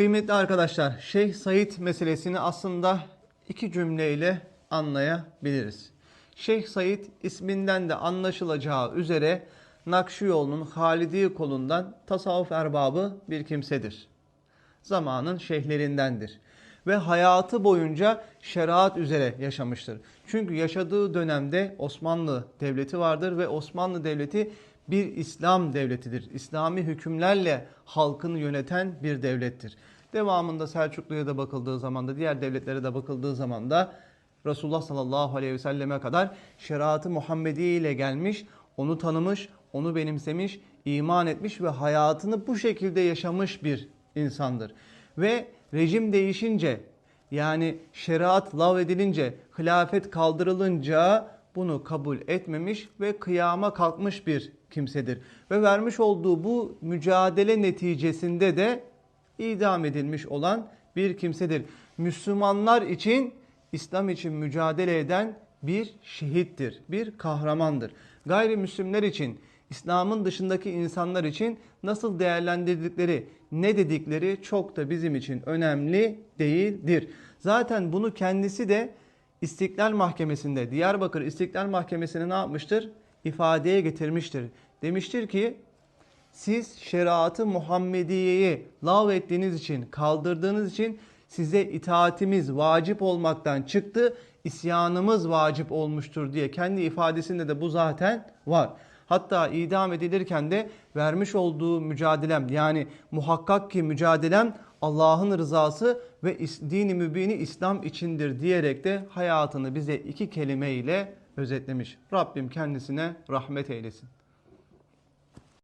Kıymetli arkadaşlar, Şeyh Said meselesini aslında iki cümleyle anlayabiliriz. Şeyh Said isminden de anlaşılacağı üzere Nakşiyoğlu'nun Halidi kolundan tasavvuf erbabı bir kimsedir. Zamanın şeyhlerindendir. Ve hayatı boyunca şeriat üzere yaşamıştır. Çünkü yaşadığı dönemde Osmanlı Devleti vardır ve Osmanlı Devleti bir İslam devletidir. İslami hükümlerle halkını yöneten bir devlettir. Devamında Selçuklu'ya da bakıldığı zaman da diğer devletlere de bakıldığı zaman da Resulullah sallallahu aleyhi ve selleme kadar şeriatı Muhammedi ile gelmiş, onu tanımış, onu benimsemiş, iman etmiş ve hayatını bu şekilde yaşamış bir insandır. Ve rejim değişince yani şeriat lav edilince, hilafet kaldırılınca bunu kabul etmemiş ve kıyama kalkmış bir kimsedir. Ve vermiş olduğu bu mücadele neticesinde de idam edilmiş olan bir kimsedir. Müslümanlar için, İslam için mücadele eden bir şehittir, bir kahramandır. Gayrimüslimler için, İslam'ın dışındaki insanlar için nasıl değerlendirdikleri, ne dedikleri çok da bizim için önemli değildir. Zaten bunu kendisi de İstiklal Mahkemesi'nde, Diyarbakır İstiklal Mahkemesi'ne ne yapmıştır? İfadeye getirmiştir. Demiştir ki siz şeriatı Muhammediye'yi lav ettiğiniz için, kaldırdığınız için size itaatimiz vacip olmaktan çıktı, isyanımız vacip olmuştur diye kendi ifadesinde de bu zaten var. Hatta idam edilirken de vermiş olduğu mücadelem yani muhakkak ki mücadelem Allah'ın rızası ve dini mübini İslam içindir diyerek de hayatını bize iki kelimeyle özetlemiş. Rabbim kendisine rahmet eylesin.